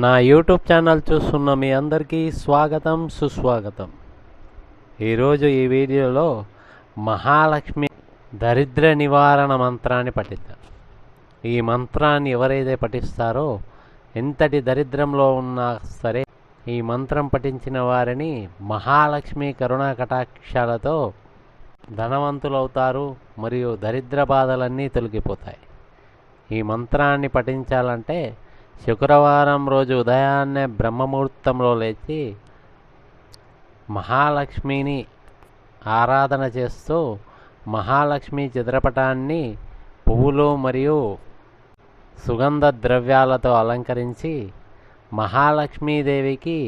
నా YouTube channel చూస్తున్న మీ అందరికీ స్వాగతం సుస్వాగతం. ఈరోజు ఈ వీడియోలో మహాలక్ష్మి దరిద్ర నివారణ మంత్రాన్ని పఠిద్దాం. ఈ మంత్రాన్ని ఎవరైతే పఠిస్తారో ఎంతటి దరిద్రంలో ఉన్నా సరే ఈ మంత్రం పఠించిన వారిని మహాలక్ష్మి కరుణా కటాక్షాలతో ధనవంతులవుతారు మరియు దరిద్ర బాధలన్నీ తొలగిపోతాయి. ఈ మంత్రాన్ని పఠించాలంటే శుక్రవారం రోజు ఉదయాన్నే బ్రహ్మముహూర్తంలో లేచి మహాలక్ష్మిని ఆరాధన చేస్తూ మహాలక్ష్మి చిత్రపటాన్ని పువ్వులు మరియు సుగంధ ద్రవ్యాలతో అలంకరించి మహాలక్ష్మీదేవికి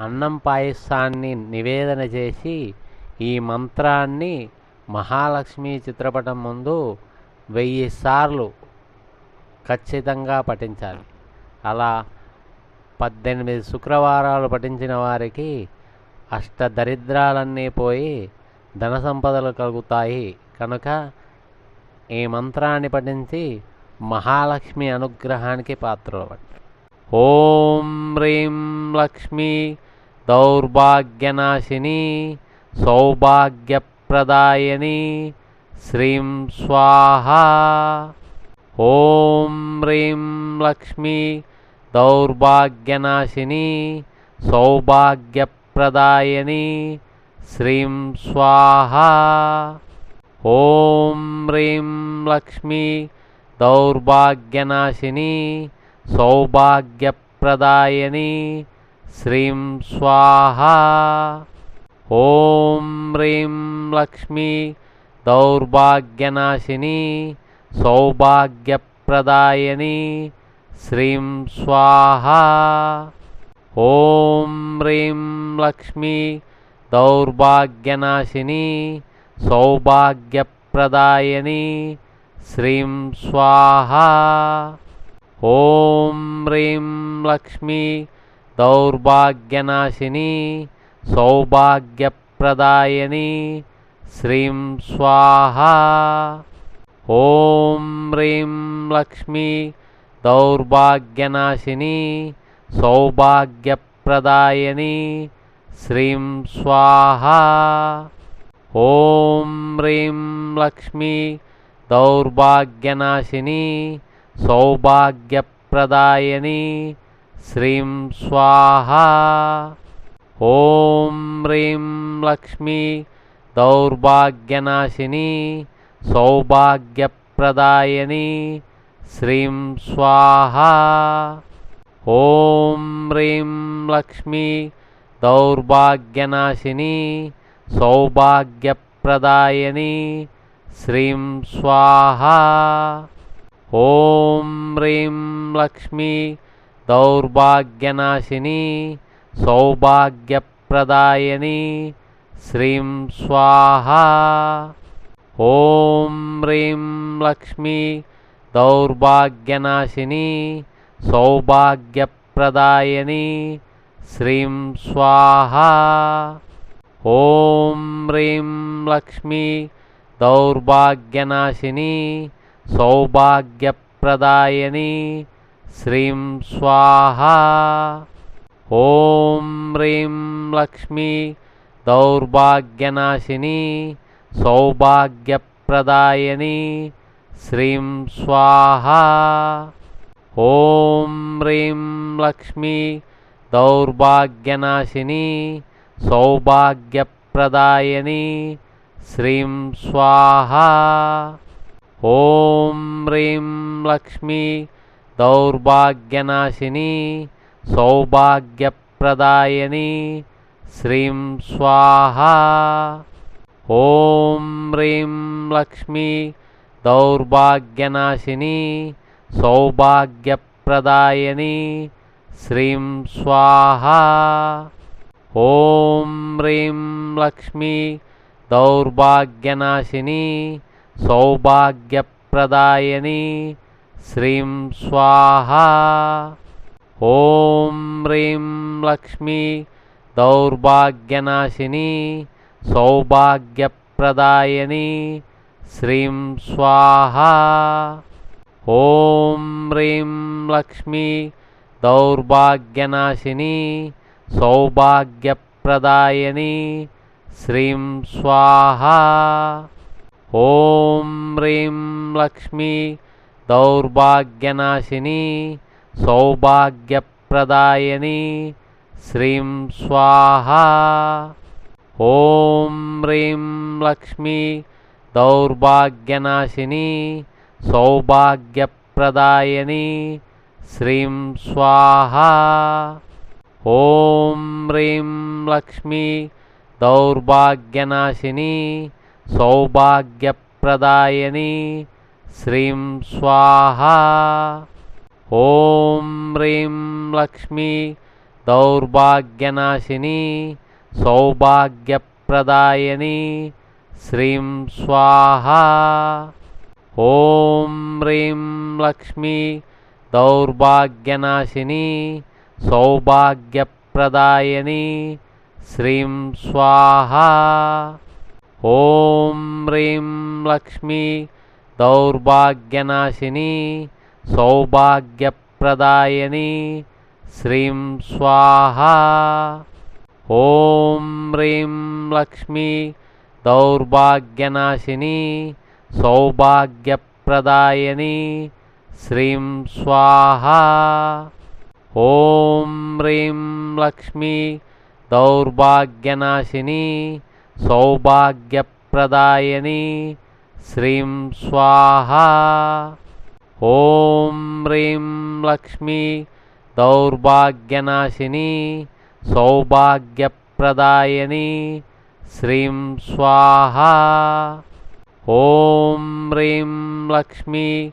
అన్నం పాయసాన్ని నివేదన చేసి ఈ మంత్రాన్ని మహాలక్ష్మి చిత్రపటం ముందు వెయ్యి సార్లు ఖచ్చితంగా పఠించాలి. అలా పద్దెనిమిది శుక్రవారాలు పఠించిన వారికి అష్ట దరిద్రాలన్నీ పోయి ధన సంపదలు కలుగుతాయి. కనుక ఈ మంత్రాన్ని పఠించి మహాలక్ష్మి అనుగ్రహానికి పాత్రలు ఓం హ్రీం లక్ష్మి దౌర్భాగ్యనాశిని సౌభాగ్యప్రదాయని. శ్రీం స్వాహ. ఓం హ్రీం లక్ష్మి దౌర్భాగ్యనాశిని సౌభాగ్యప్రదాయని శ్రీం స్వాహ. ఓం హ్రీం లక్ష్మి దౌర్భాగ్యనాశిని సౌభాగ్యప్రదాయని శ్రీం స్వాహ. ఓం హ్రీం లక్ష్మి దౌర్భాగ్యనాశిని సౌభాగ్యప్రదాయని. శ్రీం స్వాహ. ఓం హ్రీం లక్ష్మీ దౌర్భాగ్యనాశిని. సౌభాగ్యప్రదాయని. శ్రీం స్వాహ. ఓం హ్రీం లక్ష్మీ దౌర్భాగ్యనాశిని. సౌభాగ్యప్రదాయని. శ్రీం స్వాహ. ఓం హ్రీం లక్ష్మి దౌర్భాగ్యనాశిని సౌభాగ్యప్రదాయని శ్రీం స్వాహ. ఓం హ్రీం లక్ష్మి దౌర్భాగ్యనాశిని సౌభాగ్యప్రదాయని శ్రీం స్వాహ. ఓం హ్రీం లక్ష్మి దౌర్భాగ్యనాశిని సౌభాగ్యప్రదాయని. శ్రీం స్వాహ. ఓం హ్రీం లక్ష్మీ దౌర్భాగ్యనాశిని. సౌభాగ్యప్రదాయని. శ్రీం స్వాహ. ఓం హ్రీం లక్ష్మీ దౌర్భాగ్యనాశిని. సౌభాగ్యప్రదాయని. శ్రీం స్వాహ. ఓం హ్రీం లక్ష్మీ దౌర్భాగ్యనాశిని సౌభాగ్యప్రదాయని శ్రీం స్వాహ. ఓం హ్రీం లక్ష్మీ దౌర్భాగ్యనాశిని సౌభాగ్యప్రదాయని శ్రీం స్వాహ. ఓం హ్రీం లక్ష్మీ దౌర్భాగ్యనాశిని సౌభాగ్యప్రదాయని. శ్రీం స్వాహ. ఓం హ్రీం లక్ష్మీ దౌర్భాగ్యనాశిని. సౌభాగ్యప్రదాయని. శ్రీం స్వాహ. ఓం హ్రీం లక్ష్మీ దౌర్భాగ్యనాశిని. సౌభాగ్యప్రదాయని. శ్రీం స్వాహ. ఓం హ్రీం లక్ష్మి దౌర్భాగ్యనాశిని సౌభాగ్యప్రదాయని శ్రీం స్వాహ. ఓం హ్రీం లక్ష్మి దౌర్భాగ్యనాశిని సౌభాగ్యప్రదాయని శ్రీం స్వాహ. ఓం హ్రీం లక్ష్మి దౌర్భాగ్యనాశిని సౌభాగ్యప్రదాయని. శ్రీం స్వాహ. ఓం హ్రీం లక్ష్మీ దౌర్భాగ్యనాశిని. సౌభాగ్యప్రదాయని. శ్రీం స్వాహ. ఓం హ్రీం లక్ష్మీ దౌర్భాగ్యనాశిని. సౌభాగ్యప్రదాయని. శ్రీం స్వాహ. ఓం హ్రీం లక్ష్మీ దౌర్భాగ్యనాశిని సౌభాగ్యప్రదాయని శ్రీం స్వాహ. ఓం హ్రీం లక్ష్మీ దౌర్భాగ్యనాశిని సౌభాగ్యప్రదాయని శ్రీం స్వాహ. ఓం హ్రీం లక్ష్మీ దౌర్భాగ్యనాశిని సౌభాగ్యప్రదాయని. శ్రీం స్వాహ. ఓం హ్రీం లక్ష్మీ దౌర్భాగ్యనాశిని. సౌభాగ్యప్రదాయని. శ్రీం స్వాహ. ఓం హ్రీం లక్ష్మీ దౌర్భాగ్యనాశిని. సౌభాగ్యప్రదాయని. శ్రీం స్వాహ. ఓం హ్రీం లక్ష్మీ దౌర్భాగ్యనాశిని సౌభాగ్యప్రదాయని శ్రీం స్వాహ. ఓం హ్రీం లక్ష్మీ దౌర్భాగ్యనాశిని సౌభాగ్యప్రదాయని శ్రీం స్వాహ. ఓం హ్రీం లక్ష్మీ దౌర్భాగ్యనాశిని సౌభాగ్యప్రదాయని. శ్రీం స్వాహ. ఓం హ్రీం లక్ష్మీ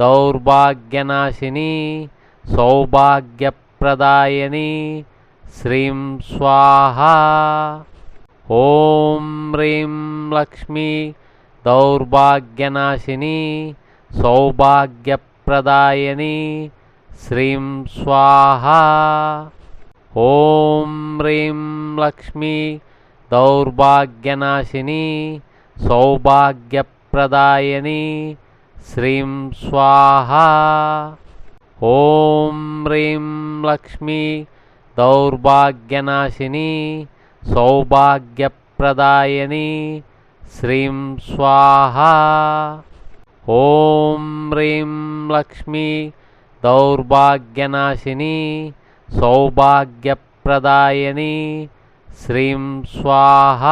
దౌర్భాగ్యనాశిని. సౌభాగ్యప్రదాయని. శ్రీం స్వాహ. ఓం హ్రీం లక్ష్మీ దౌర్భాగ్యనాశిని. సౌభాగ్యప్రదాయని. శ్రీం స్వాహ. ఓం హ్రీం లక్ష్మీ దౌర్భాగ్యనాశిని సౌభాగ్యప్రదాయని శ్రీం స్వాహ. ఓం హ్రీం లక్ష్మీ దౌర్భాగ్యనాశిని సౌభాగ్యప్రదాయని శ్రీం స్వాహ. ఓం హ్రీం లక్ష్మీ దౌర్భాగ్యనాశిని సౌభాగ్యప్రదాయని. శ్రీం స్వాహ.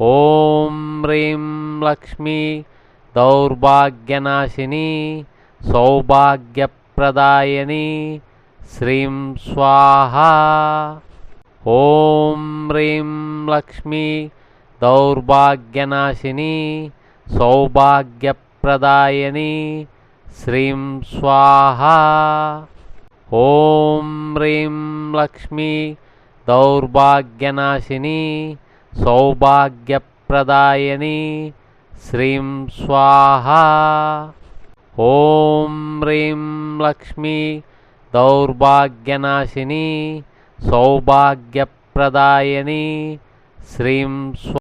ఓం హ్రీం లక్ష్మీ దౌర్భాగ్యనాశిని. సౌభాగ్యప్రదాయని. శ్రీం స్వాహ. ఓం హ్రీం లక్ష్మీ దౌర్భాగ్యనాశిని. సౌభాగ్యప్రదాయని. శ్రీం స్వాహ. ఓం హ్రీం లక్ష్మీ దౌర్భాగ్యనాశిని సౌభాగ్యప్రదాయని శ్రీం స్వాహ. ఓం హ్రీం లక్ష్మీ దౌర్భాగ్యనాశిని సౌభాగ్యప్రదాయని శ్రీం స్వ